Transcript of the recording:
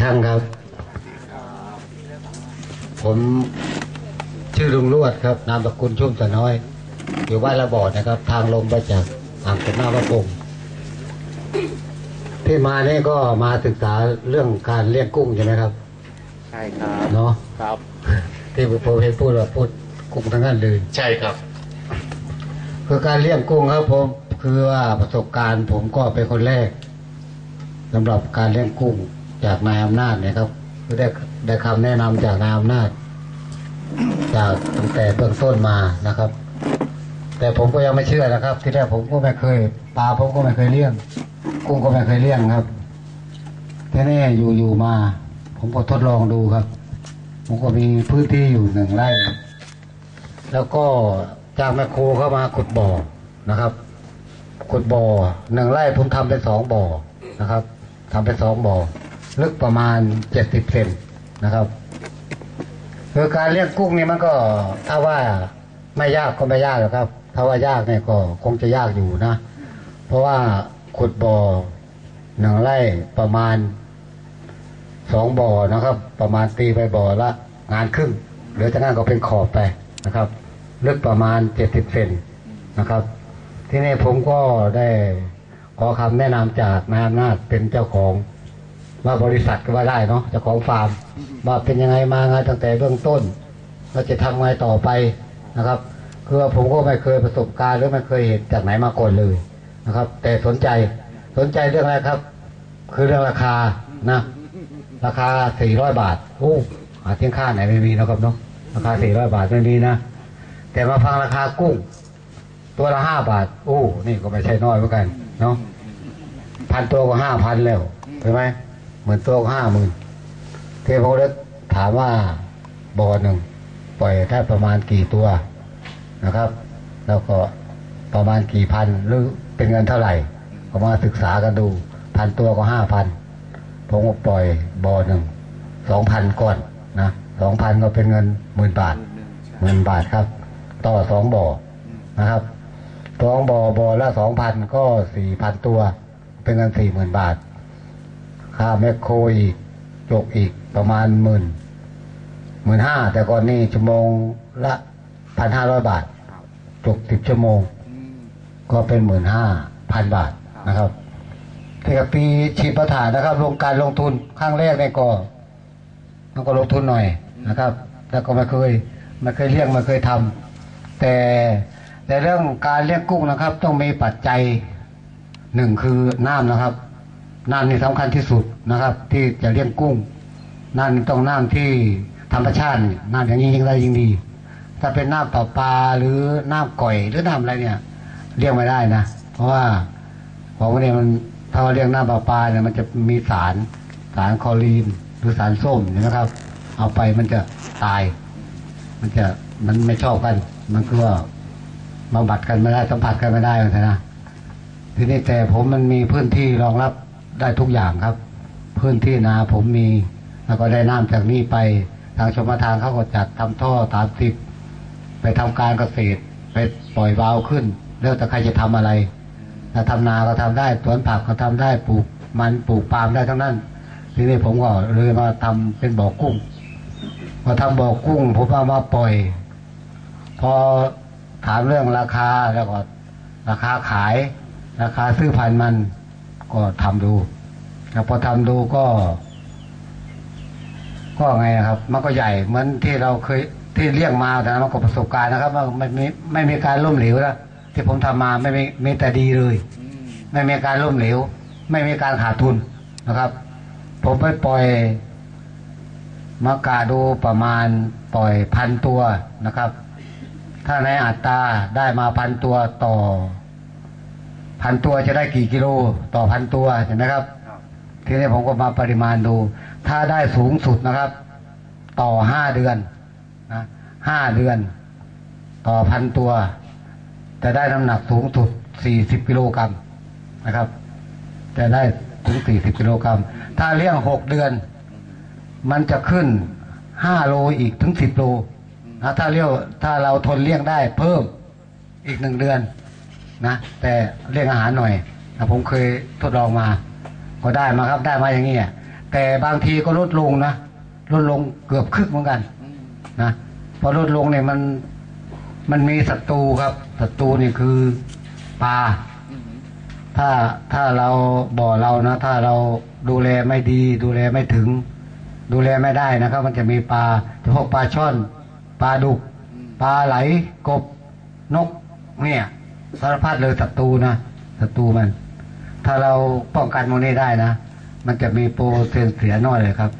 ท่านครับ ผมชื่อลุงลวดครับ นามสกุลชุ่มสะน้อย อยู่บ้านระบอดนะครับ ทางลงไปจากอ่างเก็บน้ำพระพงที่มาเนี่ยก็มาศึกษาเรื่องการเลี้ยงกุ้งใช่ไหมครับ ใช่ครับ เนาะครับ ที่ผมเห็นพูดว่าพูดกุ้งทั้งนั้นเลย ใช่ครับ คือการเลี้ยงกุ้งครับผมคือว่าประสบการณ์ ผมก็เป็นคนแรกสำหรับการเลี้ยงกุ้ง จากนายอำนาจเนี่ยครับคือได้ได้คำแนะนำจากนายอำนาจ จากตั้งแต่เบื้องต้นมานะครับ แต่ผมก็ยังไม่เชื่อนะครับ ที่แรกผมก็ไม่เคยปลาผมก็ไม่เคยเลี้ยงกุ้งก็ไม่เคยเลี้ยงครับทีนี้อยู่อยู่มา ผมก็ทดลองดูครับ ผมก็มีพื้นที่อยู่หนึ่งไร่ แล้วก็จากแมคโครเข้ามาขุดบ่อนะครับขุดบ่อหนึ่งไร่ผมทำเป็นสองบ่อนะครับทำเป็นสองบ่อ ลึกประมาณเจ็ดสิบเซนนะครับคือการเลี้ยงกุ้งนี่มันก็ถ้าว่าไม่ยากก็ไม่ยากหรอกครับ ถ้าว่ายากเนี่ยก็คงจะยากอยู่นะ เพราะว่าขุดบ่อหนึ่งไร่ประมาณสองบ่อนะครับ ประมาณตีไปบ่อละ งานครึ่งเหลือจากนั้นก็เป็นขอบไปนะครับ ลึกประมาณเจ็ดสิบเซนนะครับ ที่นี่ผมก็ได้ขอคำแนะนำจากนายอำนาจเป็นเจ้าของ ว่าบริษัทก็ว่าได้เนาะเจ้าของฟาร์มว่าเป็นยังไงมาไงตั้งแต่เบื้องต้นเราจะทำไงต่อไปนะครับ คือว่าผมก็ไม่เคยประสบการณ์หรือไม่เคยเห็นจากไหนมาก่อนเลยนะครับ แต่สนใจสนใจเรื่องอะไรครับ คือเรื่องราคานะ ราคาสี่ร้อยบาทโอ้หาเที่ยงค่าไหนไม่มีนะครับเนาะราคาสี่ร้อยบาทไม่มีนะแต่มาฟังราคากุ้ง ตัวละห้าบาท โอ้นี่ก็ไม่ใช่น้อยเหมือนกัน เนาะพันตัวก็ห้าพันแล้วใช่ไหม เหมือนตัวก็ห้าหมื่นเทพโพธิ์ถามว่าบ่อหนึ่งปล่อยได้ประมาณกี่ตัวนะครับ แล้วก็ประมาณกี่พันหรือเป็นเงินเท่าไหร่ก็มาศึกษากันดูพันตัวก็ห้าพันผมก็ปล่อยบ่อหนึ่งสองพันก่อนนะสองพันก็เป็นเงินหมื่นบาทหมื่นบาทครับ ต่อสองบ่อนะครับสองบ่อบ่อละสองพันก็สี่พันตัว เป็นเงินสี่หมื่นบาท ค่าแมคโครอีกจกอีกประมาณหมื่นหมื่นห้าแต่ก่อนนี้ชั่วโมงละพันห้าร้อยบาทจกสิบชั่วโมง ก็เป็นหมื่นห้าพันบาทนะครับแต่กับปีฉีดประถานนะครับลงการลงทุนครั้งแรกเนี่ยก็มันก็ลงทุนหน่อยนะครับ แล้วก็ไม่เคยไม่เคยเลี้ยงไม่เคยทำแต่แต่เรื่องการเลี้ยงกุ้งนะครับ ต้องมีปัจจัยหนึ่งคือน้ำนะครับ น้ำนี่สำคัญที่สุดนะครับ ที่จะเลี้ยงกุ้งน้ำนี่ต้องน้ำที่ธรรมชาตินี่น้ำอย่างนี้ยิ่งได้ยิ่งดี ถ้าเป็นน้ำประปลาหรือน้ำก่อยหรือน้ำอะไรเนี่ยเลี้ยงไม่ได้นะ เพราะว่าของพวกนี้มันถ้าว่าเลี้ยงน้ำประปลาเนี่ยมันจะมีสารสารคอรีนหรือสารส้มนะครับ เอาไปมันจะตาย มันจะมันไม่ชอบกัน มันคือว่าบำบัดกันไม่ได้สัมผัสกันไม่ได้เลยนะทีนี้แต่ผมมันมีพื้นที่รองรับ ได้ทุกอย่างครับ พื้นที่นาผมมี แล้วก็ได้น้ำจากนี่ไป ทางชมทานเขาก็จัดทำท่อตามสิบไปทำการเกษตร ไปปล่อยวาวขึ้น แล้วแต่ใครจะทำอะไรถ้าทำนาก็ทำได้สวนผักก็ทำได้ปลูกมันปลูกปาล์มได้ทั้งนั้น ทีนี้ผมก็เลยมาทำเป็นบ่อกุ้งมาทำบ่อกุ้งผมเอามาปล่อย พอถามเรื่องราคาแล้วก็ราคาขาย ราคาซื้อพันมัน ก็ทำดูแล้วพอทำดูก็ ก็ไงครับ มันก็ใหญ่เหมือนที่เราเคยที่เลี้ยงมาแต่มันก็ประสบการณ์นะครับว่าไม่มีไม่มีการล้มเหลวนะที่ผมทำมาไม่มีมีแต่ดีเลย ไม่มีการล้มเหลว ไม่มีการขาดทุนนะครับ ผมไปปล่อยมากาดูประมาณปล่อยพันตัวนะครับ ถ้าในอัตราได้มาพันตัวต่อ พันตัวจะได้กี่กิโลต่อพันตัวเห็นไหมครับ ทีนี้ผมก็มาปริมาณดู ถ้าได้สูงสุดนะครับ ต่อห้าเดือนนะห้าเดือน ต่อพันตัว จะได้น้ำหนักสูงสุดสี่สิบกิโลกรัมนะครับ จะได้ถึงสี่สิบกิโลกรัมถ้าเลี้ยงหกเดือน มันจะขึ้นห้าโลอีกถึงสิบโลนะถ้าเลี้ยวถ้าเราทนเลี้ยงได้เพิ่มอีกหนึ่งเดือน นะแต่เลี้ยงอาหารหน่อยนะผมเคยทดลองมา ก็ได้มาครับได้มาอย่างนี้อะแต่บางทีก็ลดลงนะลดลงเกือบครึ่งเหมือนกันนะพอลดลงเนี่ยมันมันมีศัตรูครับศัตรูนี่คือปลาถ้าถ้าเราบ่อเรานะ ถ้าเราดูแลไม่ดี ดูแลไม่ถึง ดูแลไม่ได้นะครับ มันจะมีปลาเฉพาะปลาช่อน ปลาดุก ปลาไหลกบนกเนี่ย สารพัดเลยศัตรูนะศัตรูมัน ถ้าเราป้องกันมันนี้ได้นะ มันจะมีโปรเซนเสียน้อยเลยครับ